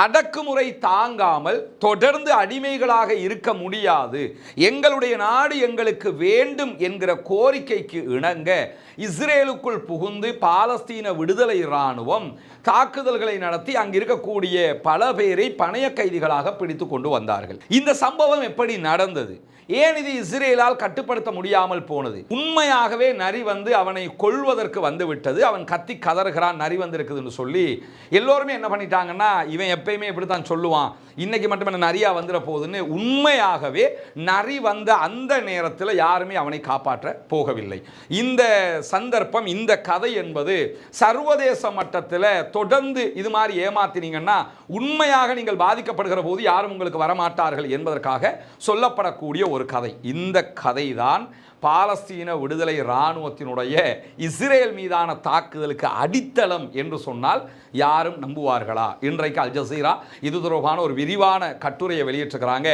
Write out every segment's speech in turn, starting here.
அடக்குமுறை தாங்காமல் தொடர்ந்து அடிமைகளாக இருக்க முடியாது. எங்களுடைய நாடு எங்களுக்கு வேண்டும் என்கிற கோரிக்கைக்கு இணங்க இஸ்ரேலுக்குள் புகுந்து பாலஸ்தீன விடுதலை இராணுவம் தாக்குதல்களை நடத்தி அங்கு இருக்கக்கூடிய பல பேரை பணைய கைதிகளாக பிடித்து கொண்டு வந்தார்கள். இந்த சம்பவம் எப்படி நடந்தது? ஏன் இது இஸ்ரேலால் கட்டுப்படுத்த முடியாமல் போனது? உண்மையாகவே நரி வந்து அவனை கொள்வதற்கு வந்து விட்டது. அவன் கத்தி கதறுகிறான் நரி வந்திருக்குதுன்னு சொல்லி எல்லோருமே என்ன பண்ணிட்டாங்கன்னா இவன் எப்பயுமே இப்படி தான் சொல்லுவான். இன்னைக்கு மட்டும் என்ன நரியா வந்துட போகுதுன்னு உண்மையாகவே நரி வந்த அந்த நேரத்தில் யாருமே அவனை காப்பாற்ற போகவில்லை. இந்த சந்தர்ப்பம் இந்த கதை என்பது சர்வதேச மட்டத்தில் தொடர்ந்து இது மாதிரி ஏமாத்தினீங்கன்னா உண்மையாக நீங்கள் பாதிக்கப்படுகிற போது யாரும் உங்களுக்கு வரமாட்டார்கள் என்பதற்காக சொல்லப்படக்கூடிய ஒரு கதை. இந்த கதை தான் பாலஸ்தீன விடுதலை இராணுவத்தினுடைய இஸ்ரேல் மீதான தாக்குதலுக்கு அடித்தளம் என்று சொன்னால் யாரும் நம்புவார்களா? இன்றைக்கு அல் ஜசீரா இது தொடர்பான ஒரு விரிவான கட்டுரையை வெளியிட்டிருக்கிறாங்க.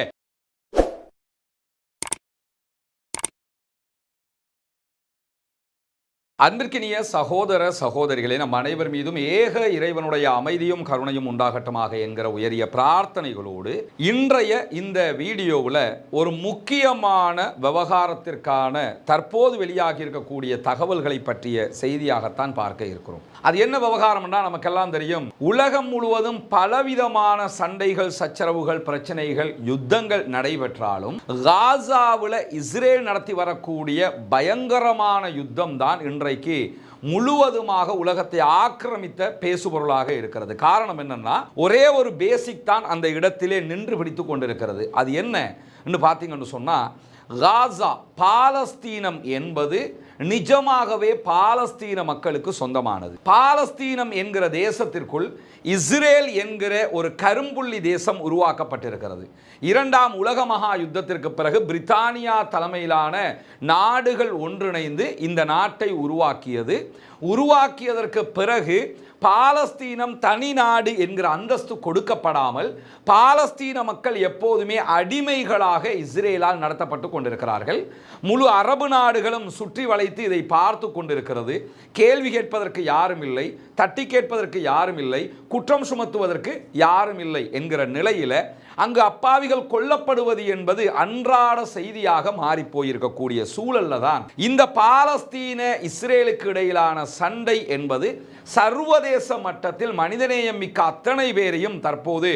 அன்பிற்கினிய சகோதர சகோதரிகளே நம் அனைவர் மீதும் ஏக இறைவனுடைய அமைதியும் கருணையும் உண்டாகட்டமாக என்கிற உயரிய பிரார்த்தனைகளோடு இன்றைய இந்த வீடியோவில் ஒரு முக்கியமான விவகாரத்திற்கான தற்போது வெளியாகி இருக்கக்கூடிய தகவல்களை பற்றிய செய்தியாகத்தான் பார்க்க இருக்கிறோம். அது என்ன விவகாரம்னா நமக்கெல்லாம் தெரியும். உலகம் முழுவதும் பலவிதமான சண்டைகள் சச்சரவுகள் பிரச்சனைகள் யுத்தங்கள் நடைபெற்றாலும் காசாவில் இஸ்ரேல் நடத்தி வரக்கூடிய பயங்கரமான யுத்தம் தான் இன்றைக்கு முழுவதுமாக உலகத்தை ஆக்கிரமித்த பேசுபொருளாக இருக்கிறது. காரணம் என்னன்னா ஒரே ஒரு பேசிக் தான் அந்த இடத்திலே நின்று பிடித்து கொண்டிருக்கிறது. அது என்ன? பார்த்தீங்கன்னு சொன்னா காசா பாலஸ்தீனம் என்பது நிஜமாகவே பாலஸ்தீன மக்களுக்கு சொந்தமானது. பாலஸ்தீனம் என்கிற தேசத்திற்குள் இஸ்ரேல் என்கிற ஒரு கரும்புள்ளி தேசம் உருவாக்கப்பட்டிருக்கிறது. இரண்டாம் உலக மகா யுத்தத்திற்கு பிறகு பிரித்தானியா தலைமையிலான நாடுகள் ஒன்றிணைந்து இந்த நாட்டை உருவாக்கியது. உருவாக்கியதற்கு பிறகு பாலஸ்தீனம் தனி நாடு என்கிற அந்தஸ்து கொடுக்கப்படாமல் பாலஸ்தீன மக்கள் எப்போதுமே அடிமைகளாக இஸ்ரேலால் நடத்தப்பட்டு கொண்டிருக்கிறார்கள். முழு அரபு நாடுகளும் சுற்றி வளைத்து இதை பார்த்து கொண்டிருக்கிறது. கேள்வி கேட்பதற்கு யாரும் இல்லை தட்டி கேட்பதற்கு யாரும் இல்லை குற்றம் சுமத்துவதற்கு யாரும் இல்லை என்கிற நிலையில் அங்கு அப்பாவிகள் கொல்லப்படுவது என்பது அன்றாட செய்தியாக மாறி போயிருக்கக்கூடிய சூழல்ல தான் இந்த பாலஸ்தீன இஸ்ரேலுக்கு இடையிலான சண்டை என்பது சர்வதேச மட்டத்தில் மனிதநேயம் மிக்க அத்தனை பேரையும் தற்போது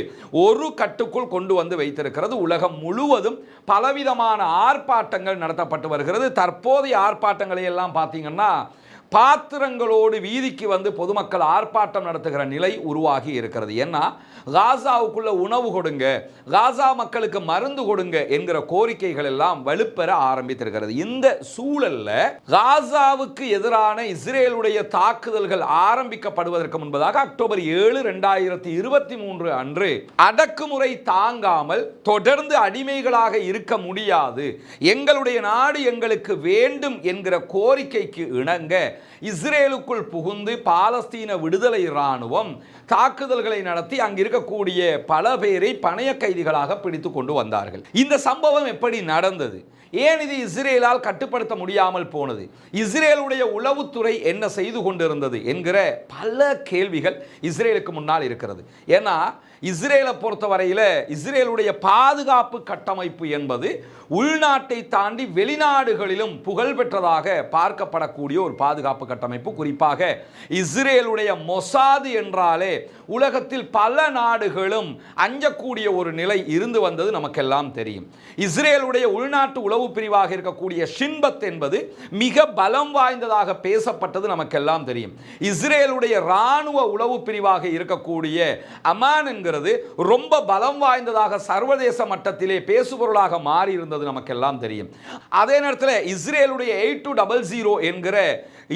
ஒரு கட்டுக்குள் கொண்டு வந்து வைத்திருக்கிறது. உலகம் முழுவதும் பலவிதமான ஆர்ப்பாட்டங்கள் நடத்தப்பட்டு வருகிறது. தற்போதைய ஆர்ப்பாட்டங்களை எல்லாம் பார்த்தீங்கன்னா பாத்திரங்களோடு வீதிக்கு வந்து பொதுமக்கள் ஆர்ப்பாட்டம் நடத்துகிற நிலை உருவாகி இருக்கிறது. ஏன்னா காசாவுக்குள்ள உணவு கொடுங்க காசா மக்களுக்கு மருந்து கொடுங்க என்கிற கோரிக்கைகள் எல்லாம் வலுப்பெற ஆரம்பித்திருக்கிறது. இந்த சூழல்ல காசாவுக்கு எதிரான இஸ்ரேலுடைய தாக்குதல்கள் ஆரம்பிக்கப்படுவதற்கு முன்பதாக அக்டோபர் ஏழு ரெண்டாயிரத்தி இருபத்தி மூன்று அன்று அடக்குமுறை தாங்காமல் தொடர்ந்து அடிமைகளாக இருக்க முடியாது. எங்களுடைய நாடு எங்களுக்கு வேண்டும் என்கிற கோரிக்கைக்கு இணங்க இஸ்ரேலுக்குள் புகுந்து பாலஸ்தீன விடுதலை இராணுவம் தாக்குதல்களை நடத்தி அங்கு இருக்கக்கூடிய பல பேரை பணைய கைதிகளாக பிடித்து கொண்டு வந்தார்கள். இந்த சம்பவம் எப்படி நடந்தது? ஏன் இது இஸ்ரேலால் கட்டுப்படுத்த முடியாமல் போனது? இஸ்ரேலுடைய உளவுத்துறை என்ன செய்து கொண்டிருந்தது என்கிற பல கேள்விகள் இஸ்ரேலுக்கு முன்னால் இருக்கிறது. ஏன்னா இஸ்ரேலை பொறுத்தவரையில் இஸ்ரேலுடைய பாதுகாப்பு கட்டமைப்பு என்பது உள்நாட்டை தாண்டி வெளிநாடுகளிலும் புகழ் பெற்றதாக பார்க்கப்படக்கூடிய ஒரு பாதுகாப்பு கட்டமைப்பு. குறிப்பாக இஸ்ரேலுடைய மொசாது என்றாலே உலகத்தில் பல நாடுகளும் அஞ்சக்கூடிய ஒரு நிலை இருந்து வந்தது நமக்கெல்லாம் தெரியும். இஸ்ரேலுடைய உள்நாட்டு உளவு பிரிவாக இருக்கக்கூடிய ஷின்பத் என்பது மிக பலம் வாய்ந்ததாக பேசப்பட்டது நமக்கெல்லாம் தெரியும். இஸ்ரேலுடைய இராணுவ உளவு பிரிவாக இருக்கக்கூடிய அமான் என்கிறது ரொம்ப பலம் வாய்ந்ததாக சர்வதேச மட்டத்திலே பேசுபொருளாக மாறி இருந்தது நமக்கெல்லாம் தெரியும். அதே நேரத்தில் இஸ்ரேலுடைய எயிட் டூ டபுள் ஜீரோ என்கிற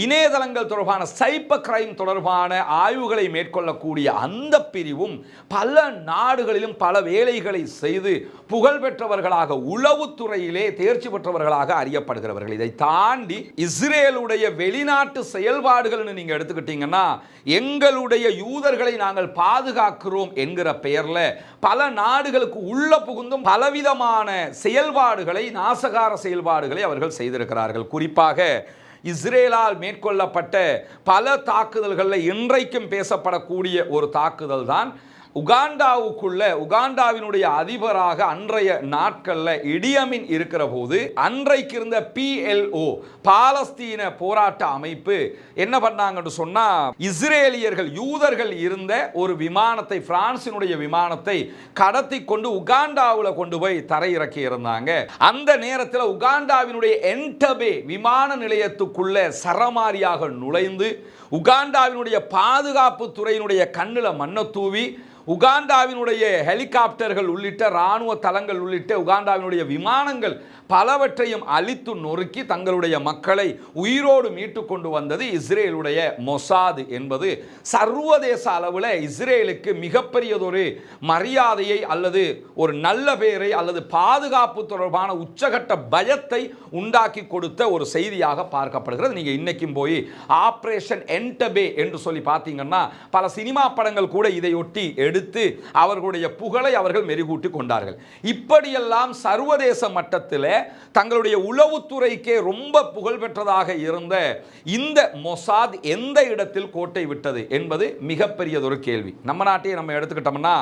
இணையதளங்கள் தொடர்பான சைப்பர் கிரைம் தொடர்பான ஆய்வுகளை மேற்கொள்ளக்கூடிய அந்த பிரிவும் பல நாடுகளிலும் பல வேலைகளை செய்து புகழ் பெற்றவர்களாக உளவுத்துறையிலே தேர்ச்சி பெற்றவர்களாக அறியப்படுகிறவர்கள். இதை தாண்டி இஸ்ரேலுடைய வெளிநாட்டு செயல்பாடுகள்னு நீங்க எடுத்துக்கிட்டீங்கன்னா எங்களுடைய யூதர்களை நாங்கள் பாதுகாக்கிறோம் என்கிற பெயர்ல பல நாடுகளுக்கு உள்ள புகுந்தும் பலவிதமான செயல்பாடுகளை நாசகார செயல்பாடுகளை அவர்கள் செய்திருக்கிறார்கள். குறிப்பாக இஸ்ரேலால் மேற்கொள்ளப்பட்ட பல தாக்குதல்களில் இன்றைக்கும் பேசப்படக்கூடிய ஒரு தாக்குதல் தான் உகாண்டாவுக்குள்ள உகாண்டாவினுடைய அதிபராக அன்றைய நாட்கள்ல இடியமின் இருக்கிற போது அன்றைக்கு இருந்த பிஎல்ஓ பாலஸ்தீன போராட்ட அமைப்பு என்ன பண்ணாங்கன்னு சொன்னா இஸ்ரேலியர்கள் யூதர்கள் இருந்த ஒரு விமானத்தை பிரான்சினுடைய விமானத்தை கடத்தி கொண்டு உகாண்டாவில் கொண்டு போய் தரையிறக்கி இருந்தாங்க. அந்த நேரத்தில் உகாண்டாவினுடைய என்டபே விமான நிலையத்துக்குள்ள சரமாரியாக நுழைந்து உகாண்டாவினுடைய பாதுகாப்பு துறையினுடைய கண்ணில் மண்ணை தூவி உகாண்டாவினுடைய ஹெலிகாப்டர்கள் உள்ளிட்ட இராணுவ தளங்கள் உள்ளிட்ட உகாண்டாவினுடைய விமானங்கள் பலவற்றையும் அழித்து நொறுக்கி தங்களுடைய மக்களை உயிரோடு மீட்டு கொண்டு வந்தது இஸ்ரேலுடைய மொசாது என்பது சர்வதேச அளவில் இஸ்ரேலுக்கு மிகப்பெரியதொரு மரியாதையை அல்லது ஒரு நல்ல பெயரை அல்லது பாதுகாப்பு தொடர்பான உச்சகட்ட பயத்தை உண்டாக்கி கொடுத்த ஒரு செய்தியாக பார்க்கப்படுகிறது. நீங்கள் இன்றைக்கும் போய் ஆப்ரேஷன் என்டபே என்று சொல்லி பார்த்தீங்கன்னா பல சினிமா படங்கள் கூட இதையொட்டி எடுத்து அவர்களுடைய புகழை அவர்கள் மெருகூட்டி கொண்டார்கள். இப்படியெல்லாம் சர்வதேச மட்டத்தில் தங்களுடைய உளவுத்துறைக்கே ரொம்ப புகழ் பெற்றதாக இருந்த இந்த மொசாத் எந்த இடத்தில் கோட்டை விட்டது என்பது மிகப்பெரியதொரு கேள்வி. நம்ம நாட்டையே நம்ம எடுத்துக்கிட்டோம்னா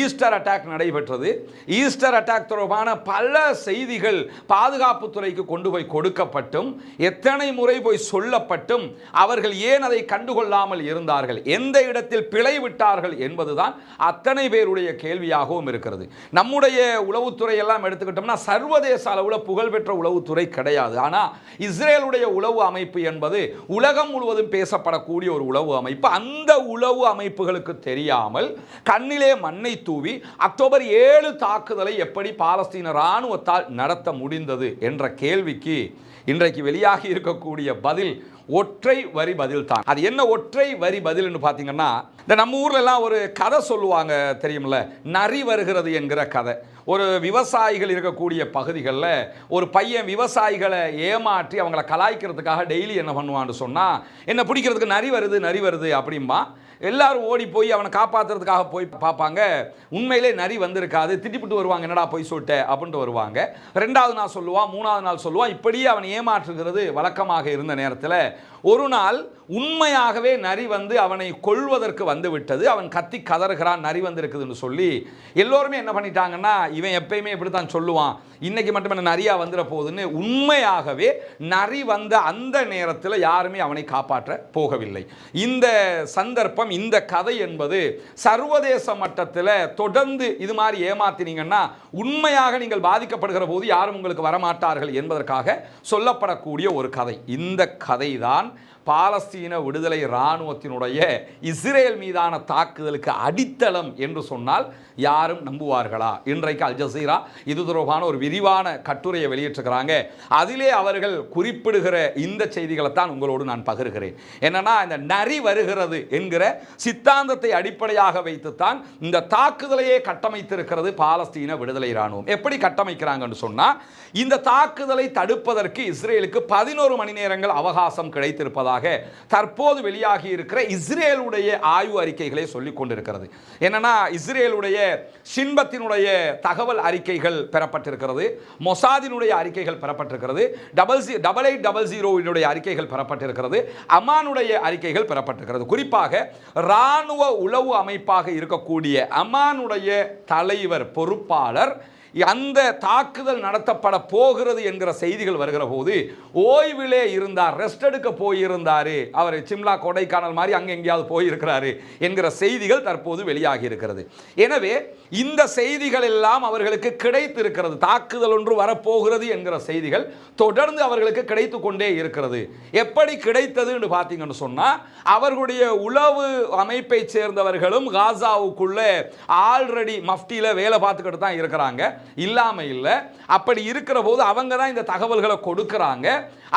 ஈஸ்டர் அட்டாக் நடைபெற்றது. ஈஸ்டர் அட்டாக் தொடர்பான பல செய்திகள் பாதுகாப்புத்துறைக்கு கொண்டு போய் கொடுக்கப்பட்டும் எத்தனை முறை போய் சொல்லப்பட்டும் அவர்கள் ஏன் அதை கண்டுகொள்ளாமல் இருந்தார்கள் எந்த இடத்தில் பிழை விட்டார்கள் என்பதுதான் அத்தனை பேருடைய கேள்வியாகவும் இருக்கிறது. நம்முடைய உளவுத்துறை எல்லாம் எடுத்துக்கிட்டோம்னா சர்வதேச அளவில் புகழ்பெற்ற உளவுத்துறை கிடையாது. ஆனால் இஸ்ரேலுடைய உளவு அமைப்பு என்பது உலகம் முழுவதும் பேசப்படக்கூடிய ஒரு உளவு அமைப்பு. அந்த உளவு அமைப்புகளுக்கு தெரியாமல் கண்ணிலே மண்ணை தூவி அக்டோபர் ஏழு தாக்குதலை எப்படி பாலஸ்தீன இராணுவத்தால் நடத்த முடிந்தது என்ற கேள்விக்கு இன்றைக்கு வெளியாகி இருக்கக்கூடிய பதில் ஒற்றை வரி பதில் தான். அது என்ன ஒற்றை வரி பதில்னு பார்த்தீங்கன்னா இந்த நம்ம ஊர்ல எல்லாம் ஒரு கதை சொல்லுவாங்க தெரியும்ல நரி வருகிறது என்கிற கதை. ஒரு விவசாயிகள் இருக்கக்கூடிய பகுதிகளில் ஒரு பையன் விவசாயிகளை ஏமாற்றி அவங்கள கலாய்க்கிறதுக்காக டெய்லி என்ன பண்ணுவான்னு சொன்னால் என்ன பிடிக்கிறதுக்கு நரி வருது நரி வருது அப்படிம்பா. எல்லாரும் ஓடி போய் அவனை காப்பாற்றுறதுக்காக போய் பார்ப்பாங்க. உண்மையிலே நரி வந்திருக்காது. திட்டிப்பிட்டு வருவாங்க. என்னடா போய் சொல்லிட்ட? அப்படின்ட்டு வருவாங்க. ரெண்டாவது நாள் சொல்லுவான் மூணாவது நாள் சொல்லுவான் இப்படியே அவன் ஏமாற்றுகிறது வழக்கமாக இருந்த நேரத்தில் ஒரு நாள் உண்மையாகவே நரி வந்து அவனை கொள்வதற்கு வந்துவிட்டது. அவன் கத்தி கதறுகிறான் நரி வந்திருக்குதுன்னு சொல்லி எல்லோருமே என்ன பண்ணிட்டாங்கன்னா இவன் எப்பயுமே இப்படி தான் சொல்லுவான். இன்னைக்கு மட்டும் என்ன நரியா வந்துட போகுதுன்னு உண்மையாகவே நரி வந்த அந்த நேரத்தில் யாருமே அவனை காப்பாற்ற போகவில்லை. இந்த சந்தர்ப்பம் இந்த கதை என்பது சர்வதேச மட்டத்தில் தொடர்ந்து இது மாதிரி ஏமாத்தினீங்கன்னா உண்மையாக நீங்கள் பாதிக்கப்படுகிற போது யாரும் உங்களுக்கு வரமாட்டார்கள் என்பதற்காக சொல்லப்படக்கூடிய ஒரு கதை. இந்த கதை தான் பாலஸ்தீன விடுதலை இராணுவத்தினுடைய இஸ்ரேல் மீதான தாக்குதலுக்கு அடித்தளம் என்று சொன்னால் யாரும் நம்புவார்களா? இன்றைக்கு அல் ஜசீரா இது தொடர்பான ஒரு விரிவான கட்டுரையை வெளியிட்டிருக்கிறாங்க. அதிலே அவர்கள் குறிப்பிடுகிற இந்த செய்திகளை தான் உங்களோடு நான் பகிர்கிறேன். என்னன்னா இந்த நரி வருகிறது என்கிற சித்தாந்தத்தை அடிப்படையாக வைத்துத்தான் இந்த தாக்குதலையே கட்டமைத்திருக்கிறது பாலஸ்தீன விடுதலை இராணுவம். எப்படி கட்டமைக்கிறாங்கன்னு சொன்னால் இந்த தாக்குதலை தடுப்பதற்கு இஸ்ரேலுக்கு பதினோரு மணி நேரங்கள் அவகாசம் கிடைத்திருப்பதாக தற்போது வெளியாகி இருக்கிற இஸ்ரேலுடைய ஆய்வு அறிக்கைகளை சொல்லிக் கொண்டிருக்கிறது. என்னன்னா இஸ்ரேலுடைய சின்பத்தினுடைய தகவல் அறிக்கைகள் பெறப்பட்டிருக்கிறது. மொசாதினுடைய அறிக்கைகள் பெறப்பட்டிருக்கிறது. Double G double eight double ஜீரோவினுடைய அறிக்கைகள் பெறப்பட்டிருக்கிறது. அமானுடைய அறிக்கைகள் பெறப்பட்டிருக்கிறது. குறிப்பாக இராணுவ உளவு அமைப்பாக இருக்கக்கூடிய அமானுடைய தலைவர் பொறுப்பாளர் அந்த தாக்குதல் நடத்தப்பட போகிறது என்கிற செய்திகள் வருகிற போது ஓய்விலே இருந்தார் ரெஸ்ட் எடுக்க போயிருந்தார் அவர் சிம்லா கொடைக்கானல் மாதிரி அங்கே எங்கேயாவது போயிருக்கிறாரு என்கிற செய்திகள் தற்போது வெளியாகி இருக்கிறது. எனவே இந்த செய்திகள் எல்லாம் அவர்களுக்கு கிடைத்திருக்கிறது. தாக்குதல் ஒன்று வரப்போகிறது என்கிற செய்திகள் தொடர்ந்து அவர்களுக்கு கிடைத்து கொண்டே இருக்கிறது. எப்படி கிடைத்ததுன்னு பார்த்தீங்கன்னு சொன்னால் அவர்களுடைய உளவு அமைப்பை சேர்ந்தவர்களும் காசாவுக்குள்ளே ஆல்ரெடி மஃப்டியில் வேலை பார்த்துக்கிட்டு தான் இருக்கிறாங்க. இல்லாம இல்லை. அப்படி இருக்கிற போது அவங்க தான் இந்த தகவல்களை கொடுக்கிறாங்க.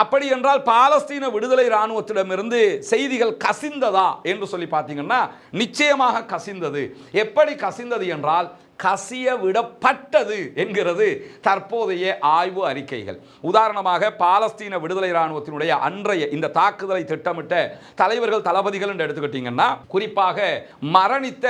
அப்படி என்றால் பாலஸ்தீன விடுதலை இராணுவத்திடமிருந்து செய்திகள் கசிந்ததா என்று சொல்லி பார்த்தீங்கன்னா நிச்சயமாக கசிந்தது. எப்படி கசிந்தது என்றால் கசிய விடப்பட்டது என்கிறது தற்போதைய ஆய்வு அறிக்கைகள். உதாரணமாக பாலஸ்தீன விடுதலை இராணுவத்தினுடைய அன்றைய இந்த தாக்குதலை திட்டமிட்ட தலைவர்கள் தளபதிகள் என்று எடுத்துக்கிட்டீங்கன்னா குறிப்பாக மரணித்த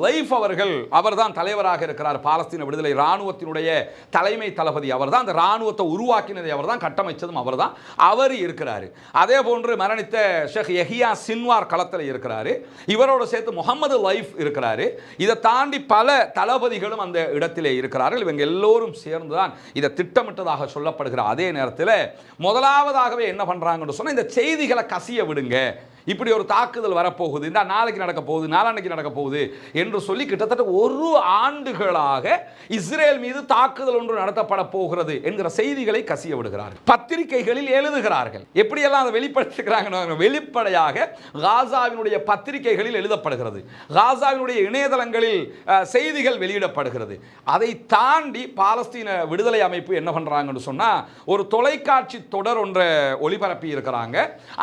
லைஃப் அவர்கள் அவர்தான் தலைவராக இருக்கிறார். பாலஸ்தீன விடுதலை இராணுவத்தினுடைய தலைமை தளபதி அவர்தான். அந்த இராணுவத்தை உருவாக்கினதை அவர்தான் கட்டமைச்சதும் அவர்தான். அவர் இருக்கிறார். அதே போன்று மரணித்த ஷேக் எஹியா சின்வார் களத்தில் இருக்கிறாரு. இவரோடு சேர்த்து முகமது லைஃப் இருக்கிறாரு. இதை தாண்டி பல தளபதி தளபதிகளும் அந்த இடத்திலே இருக்கிறார்கள். இவங்க எல்லோரும் சேர்ந்துதான் இதை திட்டமிட்டதாக சொல்லப்படுகிற அதே நேரத்தில் முதலாவதாகவே என்ன பண்றாங்கன்னு சொன்னால் இந்த செய்திகளை கசிய விடுங்க. இப்படி ஒரு தாக்குதல் வரப்போகுது இந்த நாளைக்கு நடக்க போகுது நாளான்னைக்கு நடக்க போகுது என்று சொல்லி கிட்டத்தட்ட ஒரு ஆண்டுகளாக இஸ்ரேல் மீது தாக்குதல் ஒன்று நடத்தப்பட போகிறது என்கிற செய்திகளை கசிய விடுகிறார்கள். பத்திரிகைகளில் எழுதுகிறார்கள். எப்படியெல்லாம் அதை வெளிப்படுத்துகிறாங்க வெளிப்படையாக காசாவினுடைய பத்திரிகைகளில் எழுதப்படுகிறது. காசாவினுடைய இணையதளங்களில் செய்திகள் வெளியிடப்படுகிறது. அதை தாண்டி பாலஸ்தீன விடுதலை அமைப்பு என்ன பண்ணுறாங்கன்னு சொன்னால் ஒரு தொலைக்காட்சி தொடர் ஒன்றை ஒளிபரப்பி இருக்கிறாங்க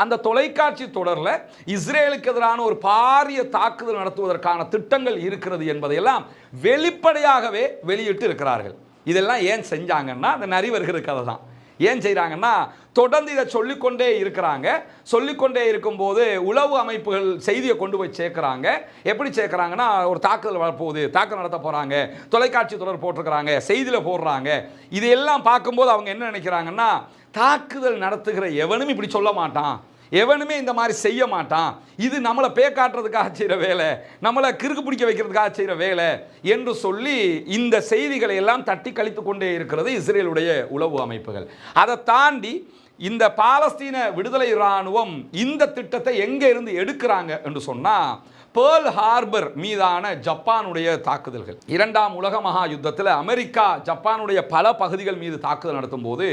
அந்த தொலைக்காட்சி தொடரில் இஸ்ரேலுக்கு எதிரான ஒரு பாரிய தாக்குதல் நடத்துவதற்கான திட்டங்கள் இருக்கிறது என்பதையெல்லாம் வெளிப்படையாகவே வெளியிட்டு இருக்கிறார்கள். இதெல்லாம் ஏன் செஞ்சாங்கன்னா அந்த நரி வருகிற கதை தான். ஏன் செய்கிறாங்கன்னா தொடர்ந்து இதை சொல்லிக்கொண்டே இருக்கிறாங்க. சொல்லிக்கொண்டே இருக்கும்போது உளவு அமைப்புகள் செய்தியை கொண்டு போய் சேர்க்குறாங்க. எப்படி சேர்க்குறாங்கன்னா ஒரு தாக்குதல் வரப்போகுது தாக்குதல் நடத்த போகிறாங்க தொலைக்காட்சி தொடர் போட்டிருக்கிறாங்க செய்தியில் போடுறாங்க. இதையெல்லாம் பார்க்கும்போது அவங்க என்ன நினைக்கிறாங்கன்னா தாக்குதல் நடத்துகிற எவனும் இப்படி சொல்ல மாட்டான். எவனுமே இந்த மாதிரி செய்ய மாட்டான். இது நம்மளை பே காட்டுறதுக்காக செய்கிற வேலை நம்மளை கிறுக்கு பிடிக்க வைக்கிறதுக்காக செய்கிற வேலை என்று சொல்லி இந்த செய்திகளை எல்லாம் தட்டி கழித்து கொண்டே இருக்கிறது இஸ்ரேலுடைய உளவு அமைப்புகள். அதை தாண்டி இந்த பாலஸ்தீன விடுதலை இராணுவம் இந்த திட்டத்தை எங்கே இருந்து எடுக்கிறாங்க என்று சொன்னால் பேர்ல் ஹார்பர் மீதான ஜப்பானுடைய தாக்குதல்கள். இரண்டாம் உலக மகா யுத்தத்தில் அமெரிக்கா ஜப்பானுடைய பல பகுதிகள் மீது தாக்குதல் நடத்தும் போது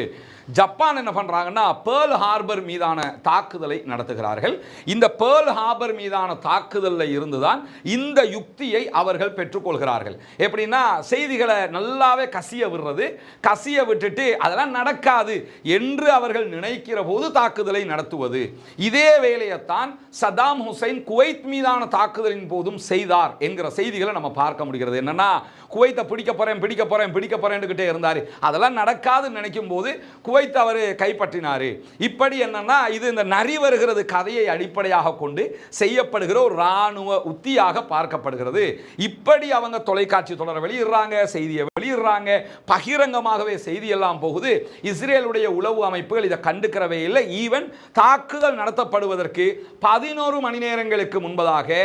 ஜப்பான் என்ன பண்றாங்கன்னா பேர்ல் ஹார்பர் மீதான தாக்குதலை நடத்துகிறார்கள். இந்த பேர்ல் ஹார்பர் மீதான தாக்குதலில் இருந்துதான் இந்த யுக்தியை அவர்கள் பெற்றுக்கொள்கிறார்கள். எப்படின்னா செய்திகளை நல்லாவே கசிய விடுறது கசிய விட்டுட்டு அதெல்லாம் நடக்காது என்று அவர்கள் நினைக்கிற போது தாக்குதலை நடத்துவது. இதே வேலையைத்தான் சதாம் ஹுசைன் குவைத் மீதான தாக்குதலின் போதும் செய்தார் என்கிற செய்திகளை நம்ம பார்க்க முடிகிறது. என்னன்னா குவைத்தை பிடிக்க போறேன் பிடிக்க போறேன் பிடிக்க போறேன்னுகிட்டே இருந்தார். அதெல்லாம் நடக்காதுன்னு நினைக்கும் போது குவைத் அவர் கைப்பற்றினார். இப்படி என்னன்னா இது இந்த நரி வருகிறது கதையை அடிப்படையாக கொண்டு செய்யப்படுகிற ஒரு இராணுவ உத்தியாக பார்க்கப்படுகிறது. இப்படி அவங்க தொலைக்காட்சி தொடர் வெளியிடுறாங்க செய்தியை வெளியிடுறாங்க. பகிரங்கமாகவே செய்தியெல்லாம் போகுது. இஸ்ரேலுடைய உளவு அமைப்புகள் இதை கண்டுக்கிறவே இல்லை. ஈவன் தாக்குதல் நடத்தப்படுவதற்கு பதினோரு மணி நேரங்களுக்கு முன்பதாக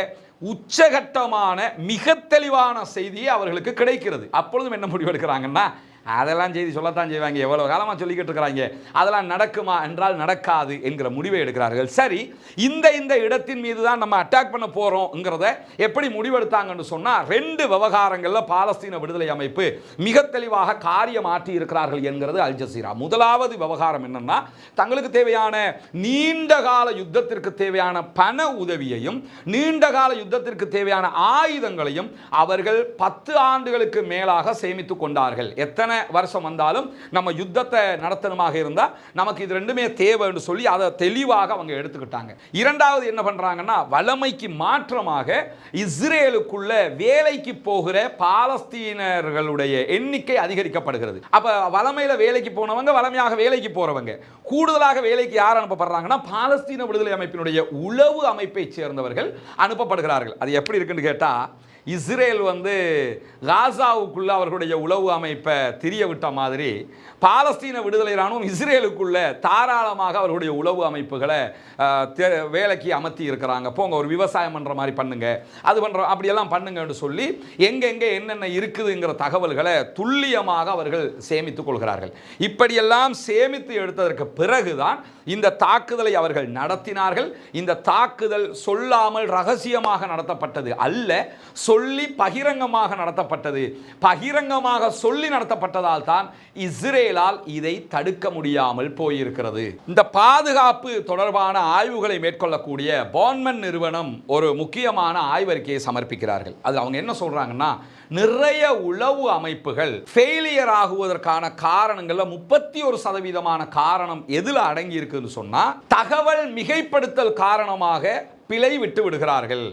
உச்சகட்டமான மிக தெளிவான செய்தியை அவர்களுக்கு கிடைக்கிறது. அப்பொழுதும் என்ன முடிவெடுக்கிறாங்கன்னா அதெல்லாம் செய்தி சொல்லத்தான் செய்வாங்க. எவ்வளோ காலமாக சொல்லிக்கிட்டு இருக்கிறாங்க. அதெல்லாம் நடக்குமா என்றால் நடக்காது என்கிற முடிவை எடுக்கிறார்கள். சரி இந்த இந்த இடத்தின் மீது தான் நம்ம அட்டாக் பண்ண போகிறோங்கிறத எப்படி முடிவெடுத்தாங்கன்னு சொன்னால் ரெண்டு விவகாரங்களில் பாலஸ்தீன விடுதலை அமைப்பு மிக தெளிவாக காரியம் ஆற்றி இருக்கிறார்கள் என்கிறது அல் ஜசீரா. முதலாவது விவகாரம் என்னன்னா தங்களுக்கு தேவையான நீண்ட கால யுத்தத்திற்கு தேவையான பண உதவியையும் நீண்ட கால யுத்தத்திற்கு தேவையான ஆயுதங்களையும் அவர்கள் பத்து ஆண்டுகளுக்கு மேலாக சேமித்து கொண்டார்கள். எத்தனை? வருஷம் வந்தாலும் நம்ம யுத்தத்தை நடத்தணுமாக இருந்தால் நமக்கு இது ரெண்டுமே தேவைன்னு சொல்லி அதை தெளிவாக அவங்க எடுத்துக்கிட்டாங்க. இரண்டாவது என்ன பண்றாங்கன்னா வளமைக்கு மாற்றமாக இஸ்ரேலுக்குள்ள வேலைக்கு போகிற பாலஸ்தீனர்களுடைய எண்ணிக்கை அதிகரிக்கப்படுகிறது. அப்ப வளமையில் வேலைக்கு போனவங்க வளமையாக வேலைக்கு போறவங்க. கூடுதலாக வேலைக்கு யார் அனுப்பப்படுறாங்கன்னா பாலஸ்தீன விடுதலை அமைப்பினுடைய உளவு அமைப்பை சேர்ந்தவர்கள் அனுப்பப்படுகிறார்கள். அது எப்படி இருக்குன்னு கேட்டால் இஸ்ரேல் வந்து காசாவுக்குள்ள அவர்களுடைய உளவு அமைப்பை திரிய விட்ட மாதிரி பாலஸ்தீன விடுதலை இராணுவம் இஸ்ரேலுக்குள்ள தாராளமாக அவர்களுடைய உளவு அமைப்புகளை தே- வேலைக்கு அமர்த்தி இருக்கிறாங்க. போங்க ஒரு விவசாயம் பண்ணுற மாதிரி பண்ணுங்க. அது பண்ணுற அப்படியெல்லாம் பண்ணுங்கன்னு சொல்லி எங்கெங்கே என்னென்ன இருக்குதுங்கிற தகவல்களை துல்லியமாக அவர்கள் சேமித்துக் கொள்கிறார்கள். இப்படியெல்லாம் சேமித்து எடுத்ததற்கு பிறகுதான் இந்த தாக்குதலை அவர்கள் நடத்தினார்கள். இந்த தாக்குதல் சொல்லாமல் ரகசியமாக நடத்தப்பட்டது அல்ல சொல்லி பகிரங்கமாக நடத்தப்பட்டது. பகிரங்கமாக சொல்லி நடத்தப்பட்டதால் தான் இஸ்ரேலால் இதை தடுக்க முடியாமல் போயிருக்கிறது. இந்த பாதுகாப்பு தொடர்பான ஆய்வுகளை மேற்கொள்ளக்கூடிய பான்மன் நிறுவனம் ஒரு முக்கியமான ஆய்வறிக்கையை சமர்ப்பிக்கிறார்கள். அது அவங்க என்ன சொல்றாங்கன்னா நிறைய உளவு அமைப்புகள் ஃபெயிலியர் ஆகுவதற்கான காரணங்களில் முப்பத்தி ஒரு சதவீதமான காரணம் எதில் அடங்கி இருக்குன்னு சொன்னா தகவல் மிகைப்படுத்தல் காரணமாக பிழை விட்டு விடுகிறார்கள்.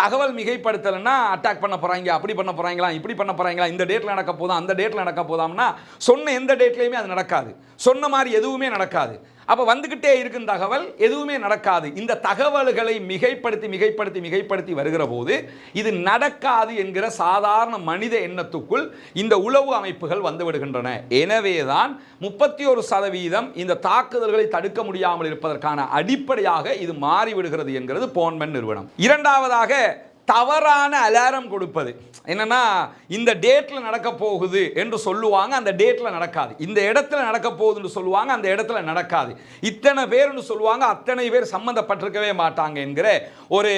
தகவல் மிகைப்படுத்தலைன்னா அட்டாக் பண்ண போகிறாங்க அப்படி பண்ண போகிறாங்களா இப்படி பண்ண போகிறாங்களா இந்த டேட்டில் நடக்க போதும் அந்த டேட்டில் நடக்க போதாம்னா சொன்ன எந்த டேட்லையுமே அது நடக்காது. சொன்ன மாதிரி எதுவுமே நடக்காது. அப்போ வந்துக்கிட்டே இருக்கும் தகவல் எதுவுமே நடக்காது. இந்த தகவல்களை மிகைப்படுத்தி மிகைப்படுத்தி மிகைப்படுத்தி வருகிற போது இது நடக்காது என்கிற சாதாரண மனித எண்ணத்துக்குள் இந்த உளவு அமைப்புகள் வந்துவிடுகின்றன எனவே தான் முப்பத்தி ஒரு சதவீதம் இந்த தாக்குதல்களை தடுக்க முடியாமல் இருப்பதற்கான அடிப்படையாக இது மாறிவிடுகிறது என்கிறது போன்மென் நிறுவனம். இரண்டாவதாக தவறான அலாரம் கொடுப்பது. என்னன்னா இந்த டேட்டில் நடக்க போகுது என்று சொல்லுவாங்க அந்த டேட்டில் நடக்காது. இந்த இடத்துல நடக்க போகுதுன்னு சொல்லுவாங்க அந்த இடத்துல நடக்காது. இத்தனை பேர்னு சொல்லுவாங்க அத்தனை பேர் சம்மந்தப்பட்டிருக்கவே மாட்டாங்க என்கிற ஒரு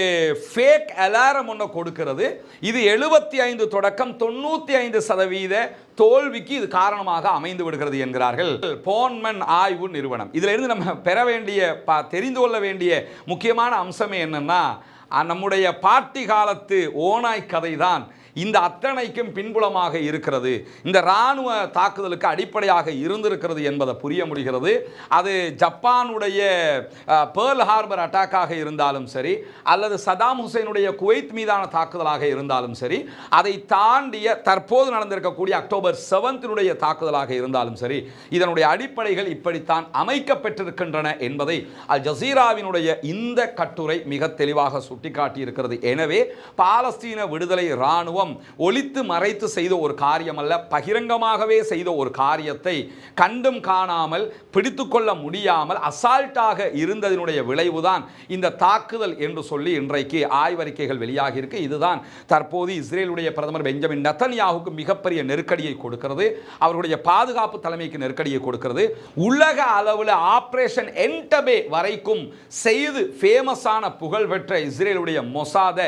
ஃபேக் அலாரம் ஒன்று கொடுக்கிறது. இது எழுபத்தி ஐந்து தொடக்கம் தொண்ணூற்றி ஐந்து சதவீத தோல்விக்கு இது காரணமாக அமைந்து விடுகிறது என்கிறார்கள். போன்மன் ஆய்வு நிறுவனம். இதிலிருந்து நம்ம பெற வேண்டிய ப- தெரிந்து கொள்ள வேண்டிய முக்கியமான அம்சமே என்னென்னா நம்முடைய பாட்டி காலத்து ஓனாய் கதை தான் இந்த அத்தனைக்கும் பின்புலமாக இருக்கிறது. இந்த இராணுவ தாக்குதலுக்கு அடிப்படையாக இருந்திருக்கிறது என்பதை புரிய முடிகிறது. அது ஜப்பானுடைய பேர்ல் ஹார்பர் அட்டாக்காக இருந்தாலும் சரி அல்லது சதாம் ஹுசைனுடைய குவைத் மீதான தாக்குதலாக இருந்தாலும் சரி அதை தாண்டிய தற்போது நடந்திருக்கக்கூடிய அக்டோபர் செவன்த்தினுடைய தாக்குதலாக இருந்தாலும் சரி இதனுடைய அடிப்படைகள் இப்படித்தான் அமைக்கப்பட்டிருக்கின்றன என்பதை அல் ஜசீராவினுடைய இந்த கட்டுரை மிக தெளிவாக சுட்டிக்காட்டி இருக்கிறது எனவே பாலஸ்தீன விடுதலை இராணுவம் ஒளித்து மறைத்து செய்த ஒரு காரியம் அல்ல பகிரங்கமாகவே செய்த ஒரு காரியத்தை கண்டும் காணாமல் பிடித்துக்கொள்ள முடியாமல் அசால்ட்டாக இருந்ததனுடைய விளைவுதான் இந்த தாக்குதல் என்று சொல்லி இன்றைக்கு ஆய்வறிக்கைகள் வெளியாகி இருக்கு. இதுதான் தற்போது இஸ்ரேலுடைய பிரதமர் பெஞ்சமின் நத்தன்யாவுக்கு மிகப்பெரிய நெருக்கடியை கொடுக்கிறது. அவருடைய பாதுகாப்பு தலைமைக்கு நெருக்கடியை கொடுக்கிறது. உலக அளவில் ஆபரேஷன் என்டபே வரைக்கும் செய்து ஃபேமஸான புகழ்பெற்ற இஸ்ரேலுடைய மொசாத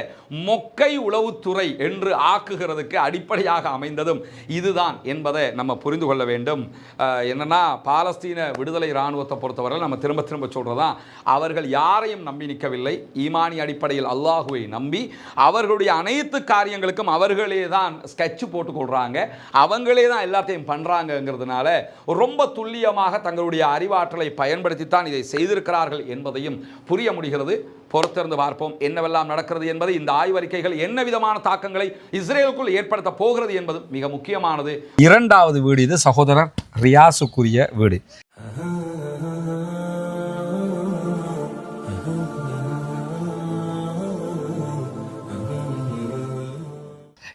மொக்கை உளவுத்துறை என்று ஆக்குகிறதுக்கு அடிப்படையாக அமைந்ததும் இதுதான் என்பதை நம்ம புரிந்து கொள்ள வேண்டும். என்னென்னா என்னன்னா பாலஸ்தீன விடுதலை இராணுவத்தை பொறுத்தவரை நம்ம திரும்ப திரும்ப சொல்றதான் அவர்கள் யாரையும் நம்பி நிற்கவில்லை. ஈமானி அடிப்படையில் அல்லாஹுவை நம்பி அவர்களுடைய அனைத்து காரியங்களுக்கும் அவர்களே தான் ஸ்கெட்ச் போட்டுக்கொள்கிறாங்க அவங்களே தான் எல்லாத்தையும் பண்ணுறாங்கங்கிறதுனால ரொம்ப துல்லியமாக தங்களுடைய அறிவாற்றலை பயன்படுத்தித்தான் இதை செய்திருக்கிறார்கள் என்பதையும் புரிய முடிகிறது. பொறுத்திருந்து பார்ப்போம் என்னவெல்லாம் நடக்கிறது என்பது இந்த ஆய்வறிக்கைகள் என்ன விதமான தாக்கங்களை இஸ்ரேலுக்குள் ஏற்படுத்த போகிறது என்பது மிக முக்கியமானது. இரண்டாவது வீடு இது சகோதரர் ரியாசுக்குரிய வீடு.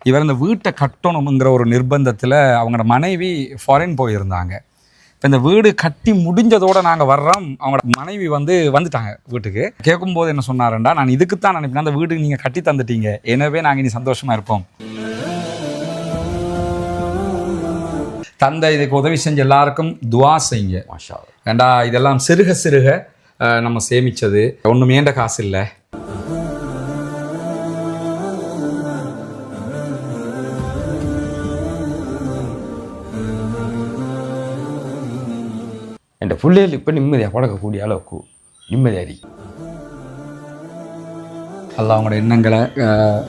இவர் இந்த வீட்டை கட்டணுங்கிற ஒரு நிர்பந்தத்தில் அவங்களோட மனைவி ஃபாரின் போயிருந்தாங்க. இப்போ இந்த வீடு கட்டி முடிஞ்சதோட நாங்கள் வர்றோம். அவங்களோட மனைவி வந்து வந்துட்டாங்க வீட்டுக்கு. கேட்கும்போது என்ன சொன்னாருண்டா நான் இதுக்கு தான் நினைப்பேன். அந்த வீடு நீங்கள் கட்டி தந்துட்டீங்க. எனவே நாங்கள் இனி சந்தோஷமாக இருப்போம். தந்தை இதுக்கு உதவி செஞ்ச எல்லாருக்கும் துவா செய்யுங்க. ஏண்டா இதெல்லாம் சிறுக சிறுக நம்ம சேமிச்சது. ஒன்றும் ஏண்ட காசு இல்லை என் பிள்ளைகள் இப்போ நிம்மதியாக பழக்கக்கூடிய அளவுக்கு நிம்மதியாக இருக்கு. அல்லாஹ் அவங்களோட எண்ணங்களை அஹ்,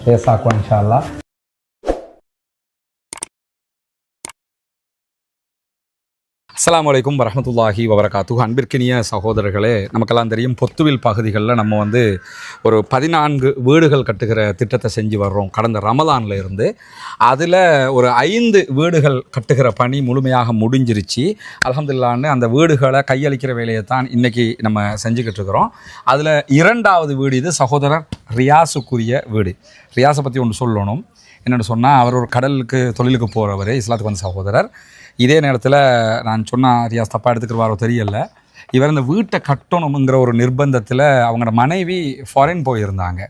இன்ஷா அல்லா அஸ்லாம் அலைக்கும் வரமத்துல்லாஹி வபரகாத்து அன்பிற்கினிய சகோதரர்களே நமக்கெல்லாம் தெரியும் பொத்துவில் பகுதிகளில் நம்ம வந்து ஒரு பதினான்கு வீடுகள் கட்டுகிற திட்டத்தை செஞ்சு வர்றோம் கடந்த ரமலான்ல இருந்து. அதில் ஒரு ஐந்து வீடுகள் கட்டுகிற பணி முழுமையாக முடிஞ்சிருச்சு. அலமதுல்லான்னு அந்த வீடுகளை கையளிக்கிற வேலையை தான் இன்றைக்கி நம்ம செஞ்சுக்கிட்டு இருக்கிறோம். அதில் இரண்டாவது வீடு இது சகோதரர் ரியாஸுக்குரிய வீடு. ரியாஸை பற்றி ஒன்று சொல்லணும். என்னென்னு சொன்னால் அவர் ஒரு கடலுக்கு தொழிலுக்கு போகிறவர் இஸ்லாத்துக்கு வந்த சகோதரர். இதே நேரத்தில் நான் சொன்ன ரியாஸ் தப்பாக எடுத்துக்கிறவாரோ தெரியல. இவர் இந்த வீட்டை கட்டணுங்கிற ஒரு நிர்பந்தத்தில் அவங்களோட மனைவி ஃபாரின் போயிருந்தாங்க.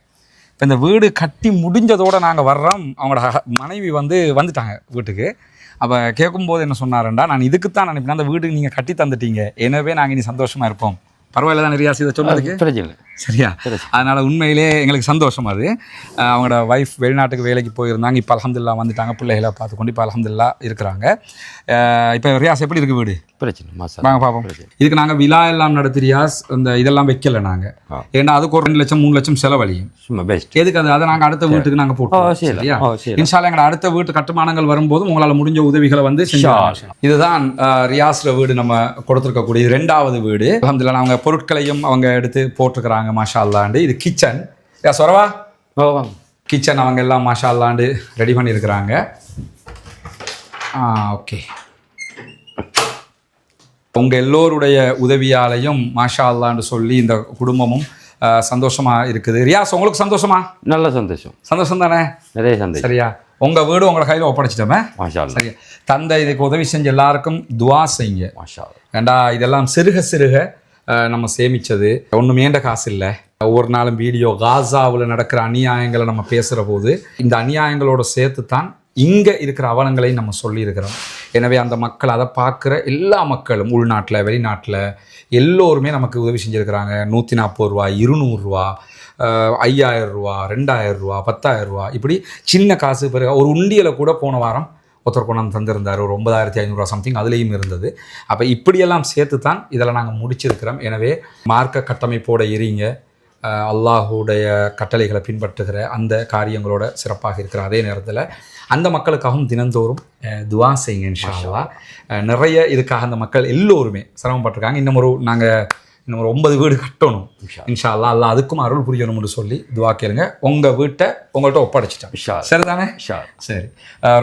இப்போ இந்த வீடு கட்டி முடிஞ்சதோடு நாங்கள் வர்றோம். அவங்களோட ஹ- மனைவி வந்து வந்துட்டாங்க வீட்டுக்கு. அப்போ கேட்கும்போது என்ன சொன்னாருண்டா நான் இதுக்கு தான் நினைப்பேன். அந்த வீடு நீங்கள் கட்டி தந்துட்டீங்க. எனவே நாங்கள் இனி சந்தோஷமாக இருப்போம். பரவாயில்ல தான் ரியாஸ் இதை சொன்னதுக்கு? பிரச்சனை இல்லை. சரியா? அதனால் உண்மையிலே எங்களுக்கு சந்தோஷம் அது. அவங்களோட ஒய்ஃப் வெளிநாட்டுக்கு வேலைக்கு போயிருந்தாங்க. இப்போ அல்ஹம்துலில்லா வந்துட்டாங்க. பிள்ளைகளை பார்த்துக்கொண்டு இப்போ அல்ஹம்துலில்லா இருக்கிறாங்க. இப்போ ரியாஸ் எப்படி இருக்கு வீடு? பிரச்சனை வாங்க பார்ப்போம் இதுக்கு நாங்கள் விழா எல்லாம் நடத்தி ரியாஸ் இந்த இதெல்லாம் வைக்கல நாங்கள். ஏன்னா அதுக்கு ஒரு ரெண்டு லட்சம் மூணு லட்சம் செலவழியும். சும்மா பெஸ்ட் எதுக்கு அது? அதை நாங்கள் அடுத்த வீட்டுக்கு நாங்கள் போட்டோம் சரி. சரியா. இன்ஷால்லா எங்களோட அடுத்த வீட்டு கட்டுமானங்கள் வரும்போது உங்களால் முடிஞ்ச உதவிகளை வந்து இதுதான் ரியாஸ்ல வீடு நம்ம கொடுத்துருக்கக்கூடிய ரெண்டாவது வீடு. அல்ஹம்துலில்லாஹ் அவங்க பொருட்களையும் அவங்க எடுத்து போட்டிருக்கிறாங்க. மாஷா அல்லாண்டு இது கிச்சன். யா சொரவா? கிச்சன் அவங்க எல்லாம் மாஷா அல்லாண்டு ரெடி பண்ணியிருக்கிறாங்க ஆ ஓகே. உங்கள் எல்லோருடைய உதவியாலையும் மாஷா அல்லான்னு சொல்லி இந்த குடும்பமும் சந்தோஷமா இருக்குது. ரியாஸ் உங்களுக்கு சந்தோஷமா? நல்ல சந்தோஷம். சந்தோஷம் தானே? நிறைய சந்தோஷம். சரியா. உங்க வீடு உங்களை கையில் ஒப்படைச்சிட்டோமே? மாஷா சரியா. தந்தை இதுக்கு உதவி செஞ்ச எல்லாருக்கும் துவா செய்யுங்க. மாஷா. ஏண்டா இதெல்லாம் சிறுக சிறுக நம்ம சேமித்தது ஒன்றும் ஏண்ட காசு இல்லை ஒவ்வொரு நாளும் வீடியோ காசாவில் நடக்கிற அநியாயங்களை நம்ம பேசுகிற போது இந்த அநியாயங்களோட சேர்த்து தான் இங்கே இருக்கிற அவலங்களையும் நம்ம சொல்லியிருக்கிறோம். எனவே அந்த மக்கள் அதை பார்க்குற எல்லா மக்களும் உள்நாட்டில் வெளிநாட்டில் எல்லோருமே நமக்கு உதவி செஞ்சுருக்கிறாங்க. நூற்றி நாற்பது ரூபா இருநூறுரூவா ஐயாயிரம் ரூபா ரெண்டாயிரம் ரூபா பத்தாயிரம் ரூபா இப்படி சின்ன காசு பிறகு ஒரு உண்டியலை கூட போன வாரம் ஒருத்தர் கொண்டாந்து தந்திருந்தார் ஒரு ஒன்பதாயிரத்தி ஐநூறுரூவா சம்திங் அதுலேயும் இருந்தது. அப்போ இப்படியெல்லாம் சேர்த்து தான் இதெல்லாம் நாங்கள் முடிச்சிருக்கிறோம். எனவே மார்க்க கட்டமைப்போடு இருங்க அல்லாஹுடைய கட்டளைகளை பின்பற்றுகிற அந்த காரியங்களோட சிறப்பாக இருக்கிற அதே நேரத்தில் அந்த மக்களுக்காகவும் தினந்தோறும் துவா செய்யுங்க இன்ஷா நிறைய இதுக்காக அந்த மக்கள் எல்லோருமே சிரமப்பட்டிருக்காங்க. இன்னும் ஒரு நாங்கள் இன்னும் ஒரு ஒன்பது வீடு கட்டணும். இன்ஷா அல்லாஹ். அல்லாஹ் அதுக்கும் அருள் புரியணும்னு சொல்லி துவா கேளுங்க. உங்கள் வீட்டை உங்கள்கிட்ட ஒப்படைச்சிட்டேன். அல்லா. சரிதானே? அல்லா. சரி.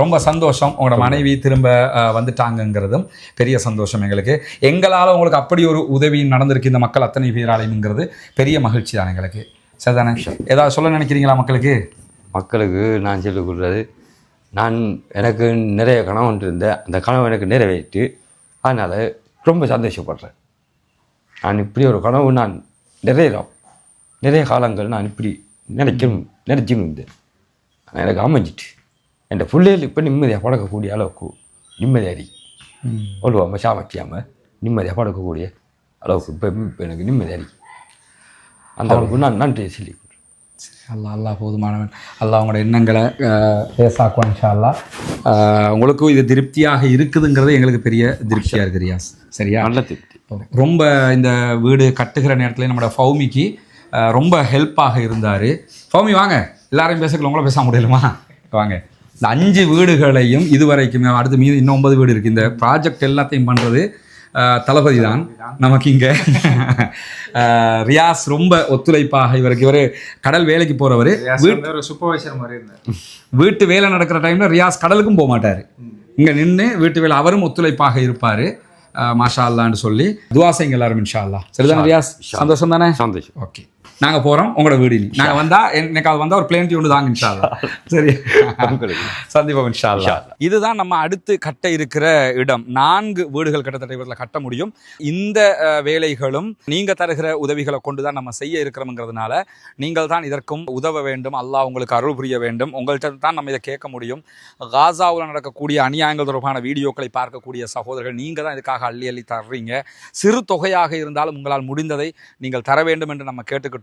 ரொம்ப சந்தோஷம். உங்களோட மனைவி திரும்ப வந்துட்டாங்கங்கிறதும் பெரிய சந்தோஷம் எங்களுக்கு. எங்களால் உங்களுக்கு அப்படி ஒரு உதவி நடந்திருக்கு இந்த மக்கள் அத்தனை பேராலையுங்கிறது பெரிய மகிழ்ச்சி தான் எங்களுக்கு. சரிதானே? ஏதாவது சொல்ல நினைக்கிறீங்களா மக்களுக்கு? மக்களுக்கு நான் சொல்லிக் கொடுறது நான் எனக்கு நிறைய கனவு இருந்தேன் அந்த கனவு எனக்கு நிறைவேற்றி அதனால் ரொம்ப சந்தோஷப்படுறேன். நான் இப்படி ஒரு கனவு நான் நிறையலாம் நிறைய காலங்கள் நான் இப்படி நினைக்கணும் நினச்சின்னு இருந்தேன். எனக்கு அமைஞ்சிட்டு. என் பிள்ளைகள் இப்போ நிம்மதியாக பழக்கக்கூடிய அளவுக்கு நிம்மதியாரி ஒழுவாமல் சாமட்டியாமல் நிம்மதியாக பழக்கக்கூடிய அளவுக்கு இப்போ இப்போ எனக்கு நிம்மதியாரி அந்த அளவுக்கு நான் நன்றி சொல்லி அல்லாஹ் அல்லாஹ் போதுமானவன். அல்லாஹ் உங்களோட எண்ணங்களை பேசாக்குவான் இன்ஷா அல்லாஹ் அஹ், உங்களுக்கும் இது திருப்தியாக இருக்குதுங்கிறது எங்களுக்கு பெரிய திருப்தியாக இருக்கு ரியாஸ். சரியா? நல்ல திருப்தி. ரொம்ப இந்த வீடு கட்டுகிற நேரத்தில் நம்மளோட ஃபௌமிக்கு ரொம்ப ஹெல்ப்பாக இருந்தார். ஃபௌமி வாங்க. எல்லாரையும் பேசக்கலாம் உங்கள பேச முடியலுமா? வாங்க. இந்த அஞ்சு வீடுகளையும் இதுவரைக்குமே அடுத்து மீது இன்னும் ஒன்பது வீடு இருக்குது இந்த ப்ராஜெக்ட் எல்லாத்தையும் பண்ணுறது தளபதி தான் நமக்கு இங்கே. ரியாஸ் ரொம்ப ஒத்துழைப்பாக இவருக்கு இவர் கடல் வேலைக்கு போகிறவர் சூப்பர்வைசர் மாதிரி இருந்தார். வீட்டு வேலை நடக்கிற டைமில் ரியாஸ் கடலுக்கும் போக மாட்டார். இங்கே நின்று வீட்டு வேலை அவரும் ஒத்துழைப்பாக இருப்பார். மாஷா அல்லான்னு சொல்லி. துவா செய்யுங்க எல்லாரும் இன்ஷா அல்லா சரிதானே ரியாஸ்? சந்தோஷம் தானே? சந்தோஷம். ஓகே. நாங்க போறோம் உங்களோட வீடு. நாங்க வந்தா என்னைக்காவது வந்தா ஒரு பிளேன் டியூன் தாங்க இன்ஷா அல்லா சரி. சந்திப்போம் இன்ஷா அல்லா இதுதான் நம்ம அடுத்து கட்ட இருக்கிற இடம். நான்கு வீடுகள் கிட்டத்தட்ட இவரில் கட்ட முடியும். இந்த வேலைகளும் நீங்க தருகிற உதவிகளை கொண்டு தான் நம்ம செய்ய இருக்கிறோம்ங்கிறதுனால நீங்கள் தான் இதற்கும் உதவ வேண்டும். அல்லாஹ் உங்களுக்கு அருள் புரிய வேண்டும். உங்கள்கிட்ட தான் நம்ம இதை கேட்க முடியும். காசாவில் நடக்கக்கூடிய அநியாயங்கள் தொடர்பான வீடியோக்களை பார்க்கக்கூடிய சகோதரர்கள் நீங்க தான் இதுக்காக அள்ளி அள்ளி தர்றீங்க. சிறு தொகையாக இருந்தாலும் உங்களால் முடிந்ததை நீங்கள் தர வேண்டும் என்று நம்ம கேட்டுக்கிட்டு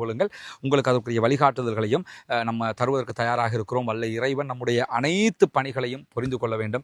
கொள்ளுங்கள் உங்களுக்கு அதற்குரிய வழிகாட்டுதல்களையும் நம்ம தருவதற்கு தயாராக இருக்கிறோம். வல்ல இறைவன் நம்முடைய அனைத்து பணிகளையும் புரிந்து கொள்ள வேண்டும்.